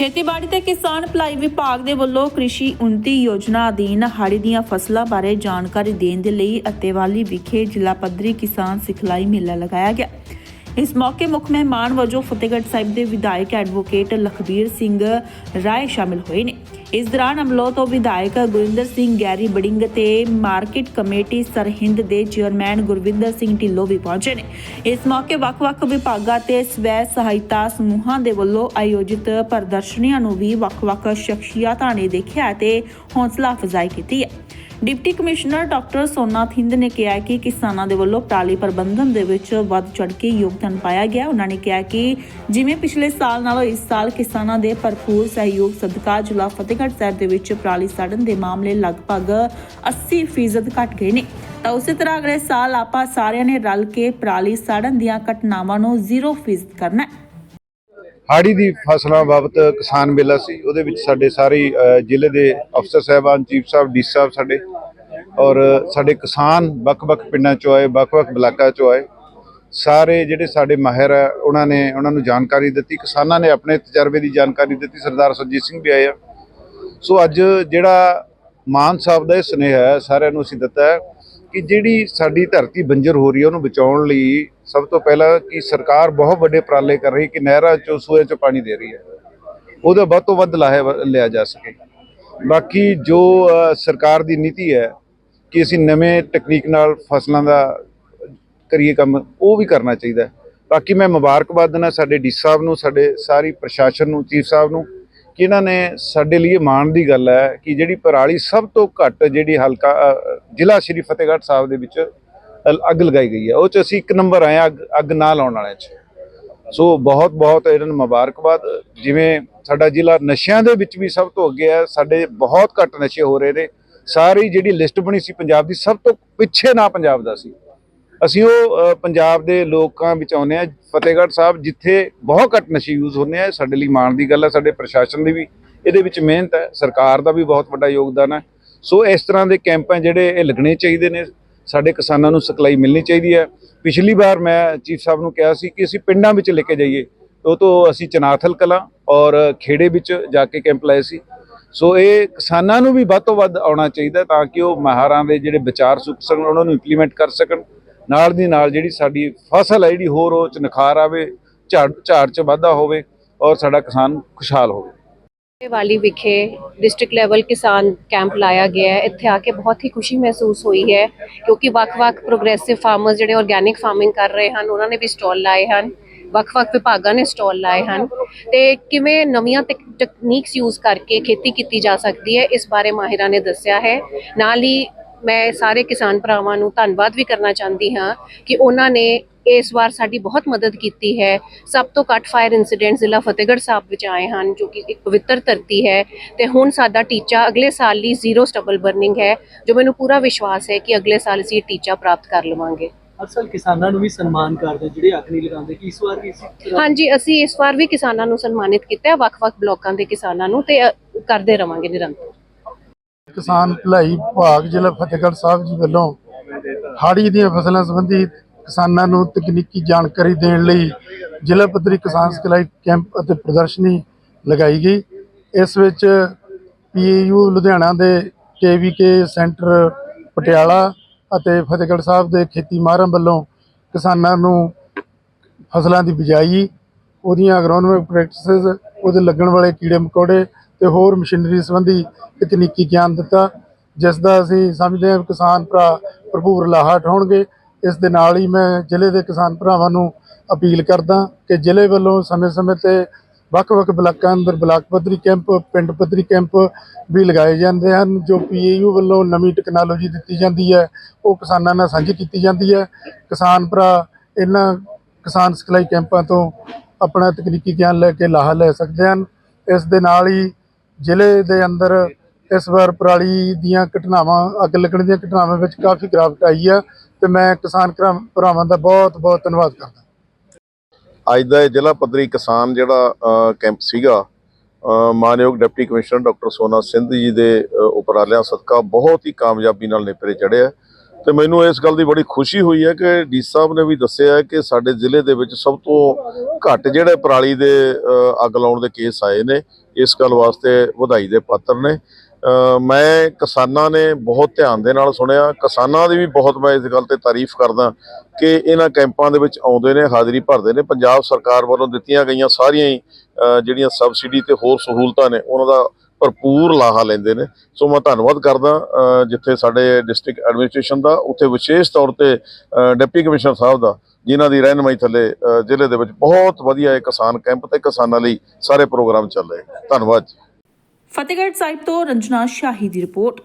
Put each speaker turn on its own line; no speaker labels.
ਖੇਤੀਬਾੜੀ ਤੇ ਕਿਸਾਨ ਭਲਾਈ ਵਿਭਾਗ ਦੇ ਵੱਲੋਂ ਕ੍ਰਿਸ਼ੀ ਉન્નਤੀ ਯੋਜਨਾ ਅਧੀਨ ਹਾੜੀ ਦੀਆਂ ਫਸਲਾਂ ਬਾਰੇ ਜਾਣਕਾਰੀ ਦੇਣ ਦੇ ਲਈ ਅਤੇਵਾਲੀ ਵਿਖੇ ਜ਼ਿਲ੍ਹਾ ਪੱਧਰੀ ਕਿਸਾਨ ਸਿਖਲਾਈ ਮੇਲਾ ਲਗਾਇਆ ਗਿਆ। ਇਸ ਮੌਕੇ ਮੁੱਖ ਮਹਿਮਾਨ ਵਜੋਂ ਫਤਿਹਗੜ੍ਹ ਸਾਹਿਬ ਦੇ ਵਿਧਾਇਕ ਐਡਵੋਕੇਟ ਲਖਬੀਰ ਸਿੰਘ ਰਾਏ ਸ਼ਾਮਿਲ ਹੋਏ ਨੇ। ਇਸ ਦੌਰਾਨ ਅਮਲੋ ਤੋਂ ਵਿਧਾਇਕ ਗੁਰਿੰਦਰ ਸਿੰਘ ਗੈਰੀ ਬੜਿੰਗ ਤੇ ਮਾਰਕੀਟ ਕਮੇਟੀ ਸਰਹਿੰਦ ਦੇ ਚੇਅਰਮੈਨ ਗੁਰਵਿੰਦਰ ਸਿੰਘ ਢਿੱਲੋਂ ਵੀ ਪਹੁੰਚੇ ਨੇ। ਇਸ ਮੌਕੇ ਵੱਖ-ਵੱਖ ਵਿਭਾਗਾਂ ਤੇ ਸਵੈ ਸਹਾਇਤਾ ਸਮੂਹਾਂ ਦੇ ਵੱਲੋਂ ਆਯੋਜਿਤ ਪ੍ਰਦਰਸ਼ਨੀਆਂ ਨੂੰ ਵੀ ਵੱਖ-ਵੱਖ ਸ਼ਖਸੀਅਤਾਂ ਨੇ ਦੇਖਿਆ ਤੇ ਹੌਸਲਾ ਅਫਜ਼ਾਈ ਕੀਤੀ ਹੈ। Deputy commissioner doctor Sonath Hind ਨੇ ਕਿਹਾ ਕਿ ਕਿਸਾਨਾਂ ਦੇ ਵੱਲੋਂ ਪਰਾਲੀ ਪ੍ਰਬੰਧਨ ਦੇ ਵਿੱਚ ਵੱਧ ਚੜ੍ਹ ਕੇ ਯੋਗਦਾਨ ਪਾਇਆ ਗਿਆ। ਉਹਨਾਂ ਨੇ ਕਿਹਾ ਕਿ ਜਿਵੇਂ ਪਿਛਲੇ ਸਾਲ ਨਾਲੋਂ ਇਸ ਸਾਲ ਕਿਸਾਨਾਂ ਦੇ ਭਰਪੂਰ ਸਹਿਯੋਗ ਸਦਕਾ ਜ਼ਿਲ੍ਹਾ ਫਤਿਹਗੜ੍ਹ ਸਾਹਿਬ ਦੇ ਵਿੱਚ ਪਰਾਲੀ ਸਾੜਨ ਦੇ ਮਾਮਲੇ ਲਗਭਗ 80% ਘਟ ਗਏ ਨੇ। ਤਾਂ ਉਸੇ ਤਰ੍ਹਾਂ ਅਗਲੇ ਸਾਲ ਆਪਾਂ ਸਾਰਿਆਂ ਨੇ ਰਲ ਕੇ ਪਰਾਲੀ ਸਾੜਨ ਦੀਆਂ ਘਟਨਾਵਾਂ ਨੂੰ 0% ਕਰਨਾ ਹੈ।
ਹਾੜੀ ਦੀ ਫਸਲਾਂ ਬਾਬਤ ਕਿਸਾਨ ਮੇਲਾ ਸੀ। ਉਹਦੇ ਵਿੱਚ ਸਾਡੇ ਸਾਰੇ ਜ਼ਿਲ੍ਹੇ ਦੇ ਅਫਸਰ ਸਾਹਿਬਾਨ, ਚੀਫ ਸਾਹਿਬ, ਡੀ ਸਾਹਿਬ ਸਾਡੇ ਔਰ ਸਾਡੇ ਕਿਸਾਨ ਵੱਖ-ਵੱਖ ਪਿੰਡਾਂ ਚੋਂ ਆਏ, ਵੱਖ-ਵੱਖ ਬਲਾਕਾਂ ਚੋਂ ਆਏ। ਸਾਰੇ ਜਿਹੜੇ ਸਾਡੇ ਮਾਹਿਰ ਆ, ਉਹਨਾਂ ਨੇ, ਉਹਨਾਂ ਨੂੰ ਜਾਣਕਾਰੀ ਦਿੱਤੀ। ਕਿਸਾਨਾਂ ਨੇ ਆਪਣੇ ਤਜਰਬੇ ਦੀ ਜਾਣਕਾਰੀ ਦਿੱਤੀ। ਸਰਦਾਰ ਸੁਰਜੀਤ ਸਿੰਘ ਵੀ ਆਏ ਆ। ਸੋ ਅੱਜ ਜਿਹੜਾ ਮਾਨ ਸਾਹਿਬ ਦਾ ਇਹ ਸੁਨੇਹਾ ਹੈ, ਸਾਰਿਆਂ ਨੂੰ ਅਸੀਂ ਦਿੱਤਾ ਹੈ। ਕਿ ਜਿਹੜੀ ਸਾਡੀ ਧਰਤੀ ਬੰਜਰ ਹੋ ਰਹੀ ਹੈ, ਉਹਨੂੰ ਬਚਾਉਣ ਲਈ ਸਭ ਤੋਂ ਪਹਿਲਾਂ ਕਿ ਸਰਕਾਰ ਬਹੁਤ ਵੱਡੇ ਉਪਰਾਲੇ ਕਰ ਰਹੀ ਕਿ ਨਹਿਰਾਂ ਚੋਂ, ਸੂਏ ਚੋਂ ਪਾਣੀ ਦੇ ਰਹੀ ਹੈ। ਉਹਦਾ ਵੱਧ ਤੋਂ ਵੱਧ ਲਾਹੇ ਲਿਆ ਜਾ ਸਕੇ। ਬਾਕੀ ਜੋ ਸਰਕਾਰ ਦੀ ਨੀਤੀ ਹੈ ਕਿ ਅਸੀਂ ਨਵੇਂ ਟੈਕਨੀਕ ਨਾਲ ਫਸਲਾਂ ਦਾ ਕਰੀਏ ਕੰਮ, ਉਹ ਵੀ ਕਰਨਾ ਚਾਹੀਦਾ ਬਾਕੀ ਮੈਂ ਮੁਬਾਰਕਬਾਦ ਦਿੰਦਾ ਸਾਡੇ ਡੀ ਸਾਹਿਬ ਨੂੰ, ਸਾਡੇ ਸਾਰੀ ਪ੍ਰਸ਼ਾਸਨ ਨੂੰ, ਚੀਫ ਸਾਹਿਬ ਨੂੰ ਜਿਨ੍ਹਾਂ ਨੇ ਸਾਡੇ ਲਈ ਇਹ ਮਾਣ ਦੀ ਗੱਲ ਹੈ ਕਿ ਜਿਹੜੀ ਪਰਾਲੀ ਸਭ ਤੋਂ ਘੱਟ ਜਿਹੜੀ ਹਲਕਾ ਜ਼ਿਲ੍ਹਾ ਸ਼੍ਰੀ ਫਤਿਹਗੜ੍ਹ ਸਾਹਿਬ ਦੇ ਵਿੱਚ ਅੱਗ ਲਗਾਈ ਗਈ ਹੈ। ਉਹ ਚ ਅਸੀਂ ਇੱਕ ਨੰਬਰ ਆਏ ਹਾਂ, ਅੱਗ ਅੱਗ ਨਾ ਲਾਉਣ ਵਾਲਿਆਂ ਚ। ਸੋ ਬਹੁਤ ਬਹੁਤ ਇਹਨਾਂ ਨੂੰ ਮੁਬਾਰਕਬਾਦ। ਜਿਵੇਂ ਸਾਡਾ ਜ਼ਿਲ੍ਹਾ ਨਸ਼ਿਆਂ ਦੇ ਵਿੱਚ ਵੀ ਸਭ ਤੋਂ ਅੱਗੇ ਹੈ, ਸਾਡੇ ਬਹੁਤ ਘੱਟ ਨਸ਼ੇ ਹੋ ਰਹੇ ਨੇ। ਸਾਰੀ ਜਿਹੜੀ ਲਿਸਟ ਬਣੀ ਸੀ ਪੰਜਾਬ ਦੀ, ਸਭ ਤੋਂ ਪਿੱਛੇ ਨਾ ਪੰਜਾਬ ਦਾ ਸੀ। ਅਸੀਂ ਉਹ ਪੰਜਾਬ ਦੇ ਲੋਕਾਂ ਵਿੱਚ ਆਉਂਦੇ ਆ ਫਤਿਹਗੜ੍ਹ ਸਾਹਿਬ, ਜਿੱਥੇ ਬਹੁਤ ਘੱਟ ਨਸ਼ੇ ਯੂਜ਼ ਹੁੰਦੇ ਆ, ਸਾਡੇ ਲਈ ਮਾਣ ਦੀ ਗੱਲ ਹੈ ਸਾਡੇ ਪ੍ਰਸ਼ਾਸਨ ਦੀ ਵੀ ਇਹਦੇ ਵਿੱਚ ਮਿਹਨਤ ਹੈ, ਸਰਕਾਰ ਦਾ ਵੀ ਬਹੁਤ ਵੱਡਾ ਯੋਗਦਾਨ ਹੈ। ਸੋ ਇਸ ਤਰ੍ਹਾਂ ਦੇ ਕੈਂਪ ਹੈ ਜਿਹੜੇ ਇਹ ਲੱਗਣੇ ਚਾਹੀਦੇ ਨੇ, ਸਾਡੇ ਕਿਸਾਨਾਂ ਨੂੰ ਸਿਖਲਾਈ ਮਿਲਣੀ ਚਾਹੀਦੀ ਹੈ। ਪਿਛਲੀ ਵਾਰ ਮੈਂ ਚੀਫ ਸਾਹਿਬ ਨੂੰ ਕਿਹਾ ਸੀ ਕਿ ਅਸੀਂ ਪਿੰਡਾਂ ਵਿੱਚ ਲੈ ਕੇ ਜਾਈਏ, ਉਹ ਤੋਂ ਅਸੀਂ ਚਨਾਥਲ ਕਲਾਂ ਔਰ ਖੇੜੇ ਵਿੱਚ ਜਾ ਕੇ ਕੈਂਪ ਲਾਏ ਸੀ। ਸੋ ਇਹ ਕਿਸਾਨਾਂ ਨੂੰ ਵੀ ਵੱਧ ਤੋਂ ਵੱਧ ਆਉਣਾ ਚਾਹੀਦਾ ਤਾਂ ਕਿ ਉਹ ਮਹਾਰਾਂ ਦੇ ਜਿਹੜੇ ਵਿਚਾਰ ਸੁੱਕ ਸਕਣ, ਉਹਨਾਂ ਨੂੰ ਇੰਪਲੀਮੈਂਟ ਕਰ ਸਕਣ। ਨਾਲ ਦੀ ਨਾਲ ਜਿਹੜੀ ਸਾਡੀ ਫਸਲ ਹੈ ਜਿਹੜੀ ਹੋਰ ਉਹ ਚ ਨਿਖਾਰ ਆਵੇ, ਝਾੜ ਝਾੜ ਚ ਵਾਧਾ ਹੋਵੇ ਔਰ ਸਾਡਾ ਕਿਸਾਨ ਖੁਸ਼ਹਾਲ ਹੋਵੇ।
ਵਾਲੀ ਵਿਖੇ ਡਿਸਟ੍ਰਿਕਟ ਲੈਵਲ ਕਿਸਾਨ ਕੈਂਪ ਲਾਇਆ ਗਿਆ ਹੈ। ਇੱਥੇ ਆ ਕੇ ਬਹੁਤ ਹੀ ਖੁਸ਼ੀ ਮਹਿਸੂਸ ਹੋਈ ਹੈ ਕਿਉਂਕਿ ਵੱਖ-ਵੱਖ ਪ੍ਰੋਗਰੈਸਿਵ ਫਾਰਮਰਸ ਜਿਹੜੇ ਆਰਗੈਨਿਕ ਫਾਰਮਿੰਗ ਕਰ ਰਹੇ ਹਨ, ਉਹਨਾਂ ਨੇ ਵੀ ਸਟਾਲ ਲਾਏ ਹਨ। ਵੱਖ-ਵੱਖ ਵਿਭਾਗਾਂ ਨੇ ਸਟਾਲ ਲਾਏ ਹਨ। ਤੇ ਕਿਵੇਂ ਨਵੀਆਂ ਟੈਕਨੀਕਸ ਯੂਜ਼ ਕਰਕੇ ਖੇਤੀ ਕੀਤੀ ਜਾ ਸਕਦੀ ਹੈ, ਇਸ ਬਾਰੇ ਮਾਹਿਰਾਂ ਨੇ ਦੱਸਿਆ ਹੈ। ਨਾਲ ਹੀ ਮੈਂ ਸਾਰੇ ਕਿਸਾਨ ਭਰਾਵਾਂ ਨੂੰ ਧੰਨਵਾਦ ਵੀ ਕਰਨਾ ਚਾਹੁੰਦੀ ਹਾਂ ਕਿ ਉਹਨਾਂ ਨੇ ਇਸ ਵਾਰ ਸਾਡੀ ਬਹੁਤ ਮਦਦ ਕੀਤੀ ਹੈ। ਸਭ ਤੋਂ ਘੱਟ ਫਾਇਰ ਇਨਸੀਡੈਂਟ ਜ਼ਿਲ੍ਹਾ ਫਤਿਹਗੜ੍ਹ ਸਾਹਿਬ ਵਿੱਚ ਆਏ ਹਨ ਜੋ ਕਿ ਇੱਕ ਪਵਿੱਤਰ ਧਰਤੀ ਹੈ ਤੇ ਹੁਣ ਸਾਡਾ ਟੀਚਾ ਅਗਲੇ ਸਾਲ ਲਈ ਜ਼ੀਰੋ ਸਟਬਲ ਬਰਨਿੰਗ ਹੈ ਜੋ ਮੈਨੂੰ ਪੂਰਾ ਵਿਸ਼ਵਾਸ ਹੈ ਕਿ ਅਗਲੇ ਸਾਲ ਅਸੀਂ ਇਹ ਟੀਚਾ ਪ੍ਰਾਪਤ ਕਰ ਲਵਾਂਗੇ।
ਅਸਲ ਕਿਸਾਨਾਂ ਨੂੰ ਵੀ ਸਨਮਾਨ ਕਰਦੇ ਜਿਹੜੇ ਅੱਗ ਨਹੀਂ ਲਗਾਉਂਦੇ ਕਿ ਇਸ ਵਾਰ ਵੀ
ਹਾਂਜੀ ਅਸੀਂ ਇਸ ਵਾਰ ਵੀ ਕਿਸਾਨਾਂ ਨੂੰ ਸਨਮਾਨਿਤ ਕੀਤਾ ਵੱਖ-ਵੱਖ ਬਲਾਕਾਂ ਦੇ ਕਿਸਾਨਾਂ ਨੂੰ ਤੇ ਕਰਦੇ ਰਵਾਂਗੇ ਨਿਰੰਤਰ।
ਕਿਸਾਨ ਭਲਾਈ ਵਿਭਾਗ, ਜ਼ਿਲ੍ਹਾ ਫਤਿਹਗੜ੍ਹ ਸਾਹਿਬ ਜੀ ਵੱਲੋਂ ਹਾੜੀ ਦੀਆਂ ਫਸਲਾਂ ਸੰਬੰਧੀ ਕਿਸਾਨਾਂ ਨੂੰ ਤਕਨੀਕੀ ਜਾਣਕਾਰੀ ਦੇਣ ਲਈ ਜ਼ਿਲ੍ਹਾ ਪੱਧਰੀ ਕਿਸਾਨ ਸਿਖਲਾਈ ਕੈਂਪ ਅਤੇ ਪ੍ਰਦਰਸ਼ਨੀ ਲਗਾਈ ਗਈ। ਇਸ ਵਿੱਚ ਪੀਯੂ ਲੁਧਿਆਣਾ ਦੇ ਕੇਵੀਕੇ ਸੈਂਟਰ ਪਟਿਆਲਾ ਅਤੇ ਫਤਿਹਗੜ੍ਹ ਸਾਹਿਬ ਦੇ ਖੇਤੀ ਮਾਹਰਾਂ ਵੱਲੋਂ ਕਿਸਾਨਾਂ ਨੂੰ ਫਸਲਾਂ ਦੀ ਬਿਜਾਈ, ਉਹਦੀਆਂ ਅਗਰੋਨੋਮਿਕ ਪ੍ਰੈਕਟਿਸਸ ਉਹਦੇ ਲੱਗਣ ਵਾਲੇ ਕੀੜੇ ਮਕੌੜੇ ਤੇ ਹੋਰ ਮਸ਼ੀਨਰੀ ਸੰਬੰਧੀ ਤਕਨੀਕੀ ਗਿਆਨ ਦਿੱਤਾ, ਜਿਸ ਦਾ ਅਸੀਂ ਸਮਝਦੇ ਹਾਂ ਵੀ ਕਿਸਾਨ ਭਰਾ ਭਰਪੂਰ ਲਾਹਾ ਉਠਾਉਣਗੇ ਇਸ ਦੇ ਨਾਲ ਹੀ ਮੈਂ ਜ਼ਿਲ੍ਹੇ ਦੇ ਕਿਸਾਨ ਭਰਾਵਾਂ ਨੂੰ ਅਪੀਲ ਕਰਦਾ ਕਿ ਜ਼ਿਲ੍ਹੇ ਵੱਲੋਂ ਸਮੇਂ-ਸਮੇਂ ਤੇ ਵੱਖ-ਵੱਖ ਬਲਾਕਾਂ ਅੰਦਰ ਬਲਾਕ ਪੱਧਰੀ ਕੈਂਪ, ਪਿੰਡ ਪੱਧਰੀ ਕੈਂਪ ਵੀ ਲਗਾਏ ਜਾਂਦੇ ਹਨ, ਜੋ ਪੀਏਯੂ ਵੱਲੋਂ ਨਵੀਂ ਟੈਕਨੋਲੋਜੀ ਦਿੱਤੀ ਜਾਂਦੀ ਹੈ, ਉਹ ਕਿਸਾਨਾਂ ਨਾਲ ਸਾਂਝੀ ਕੀਤੀ ਜਾਂਦੀ ਹੈ। ਕਿਸਾਨ ਭਰਾ, ਇਹਨਾਂ ਕਿਸਾਨ ਸਿਖਲਾਈ ਕੈਂਪਾਂ ਤੋਂ ਆਪਣਾ ਤਕਨੀਕੀ ਗਿਆਨ ਲੈ ਕੇ ਲਾਹਾ ਲੈ ਸਕਦੇ ਹਨ। ਇਸ ਦੇ ਨਾਲ ਹੀ ਜ਼ਿਲ੍ਹੇ ਦੇ ਅੰਦਰ ਇਸ ਵਾਰ ਪਰਾਲੀ ਦੀਆਂ ਘਟਨਾਵਾਂ, ਅੱਗ ਲੱਗਣ ਦੀਆਂ ਘਟਨਾਵਾਂ ਵਿੱਚ ਕਾਫੀ ਗਿਰਾਵਟ ਆਈ ਆ ਤੇ ਮੈਂ ਕਿਸਾਨ ਭਰਾ- ਭਰਾਵਾਂ ਦਾ ਬਹੁਤ ਬਹੁਤ ਧੰਨਵਾਦ ਕਰਦਾ।
ਅੱਜ ਦਾ ਇਹ ਜ਼ਿਲ੍ਹਾ ਪੱਧਰੀ ਕਿਸਾਨ ਜਿਹੜਾ ਕੈਂਪ ਸੀਗਾ ਮਾਨਯੋਗ ਡਿਪਟੀ ਕਮਿਸ਼ਨਰ ਡਾਕਟਰ ਸੋਨਾ ਸਿੰਧ ਜੀ ਦੇ ਉਪਰਾਲਿਆਂ ਸਦਕਾ ਬਹੁਤ ਹੀ ਕਾਮਯਾਬੀ ਨਾਲ ਨੇਪਰੇ ਚੜ੍ਹਿਆ। ਤੇ ਮੈਨੂੰ ਇਸ ਗੱਲ ਦੀ ਬੜੀ ਖੁਸ਼ੀ ਹੋਈ ਹੈ ਕਿ ਡੀ ਸਾਹਿਬ ਨੇ ਵੀ ਦੱਸਿਆ ਕਿ ਸਾਡੇ ਜ਼ਿਲ੍ਹੇ ਦੇ ਵਿੱਚ ਸਭ ਤੋਂ ਘੱਟ ਜਿਹੜੇ ਪਰਾਲੀ ਦੇ ਅੱਗ ਲਾਉਣ ਦੇ ਕੇਸ ਆਏ ਨੇ ਇਸ ਗੱਲ ਵਾਸਤੇ ਵਧਾਈ ਦੇ ਪਾਤਰ ਨੇ। ਮੈਂ ਕਿਸਾਨਾਂ ਨੇ ਬਹੁਤ ਧਿਆਨ ਦੇ ਨਾਲ ਸੁਣਿਆ। ਕਿਸਾਨਾਂ ਦੀ ਵੀ ਬਹੁਤ ਮੈਂ ਇਸ ਗੱਲ ਤੇ ਤਾਰੀਫ ਕਰਦਾ ਕਿ ਇਹਨਾਂ ਕੈਂਪਾਂ ਦੇ ਵਿੱਚ ਆਉਂਦੇ ਨੇ, ਹਾਜ਼ਰੀ ਭਰਦੇ ਨੇ। ਪੰਜਾਬ ਸਰਕਾਰ ਵੱਲੋਂ ਦਿੱਤੀਆਂ ਗਈਆਂ ਸਾਰੀਆਂ ਹੀ ਜਿਹੜੀਆਂ ਸਬਸਿਡੀ ਤੇ ਹੋਰ ਸਹੂਲਤਾਂ ਨੇ, ਉਹਨਾਂ ਦਾ ਭਰਪੂਰ ਲਾਹਾ ਲੈਂਦੇ ਨੇ। ਸੋ ਮੈਂ ਧੰਨਵਾਦ ਕਰਦਾ ਜਿੱਥੇ ਸਾਡੇ ਡਿਸਟ੍ਰਿਕਟ ਐਡਮਿਨਿਸਟ੍ਰੇਸ਼ਨ ਦਾ, ਉੱਥੇ ਵਿਸ਼ੇਸ਼ ਤੌਰ ਤੇ ਡਿਪਟੀ ਕਮਿਸ਼ਨਰ ਸਾਹਿਬ ਦਾ। ਜਿਨ੍ਹਾਂ ਦੀ ਰਹਿਨਮਾਈ ਥੱਲੇ ਜ਼ਿਲ੍ਹੇ ਦੇ ਵਿੱਚ ਬਹੁਤ ਵਧੀਆ ਇਹ ਕਿਸਾਨ ਕੈਂਪ ਤੇ ਕਿਸਾਨਾਂ ਲਈ ਸਾਰੇ ਪ੍ਰੋਗਰਾਮ ਚੱਲ ਰਹੇ ਧੰਨਵਾਦ ਜੀ।
ਫਤਿਹਗੜ੍ਹ ਸਾਹਿਬ ਤੋਂ ਰੰਜਨਾ ਸ਼ਾਹੀ ਦੀ ਰਿਪੋਰਟ।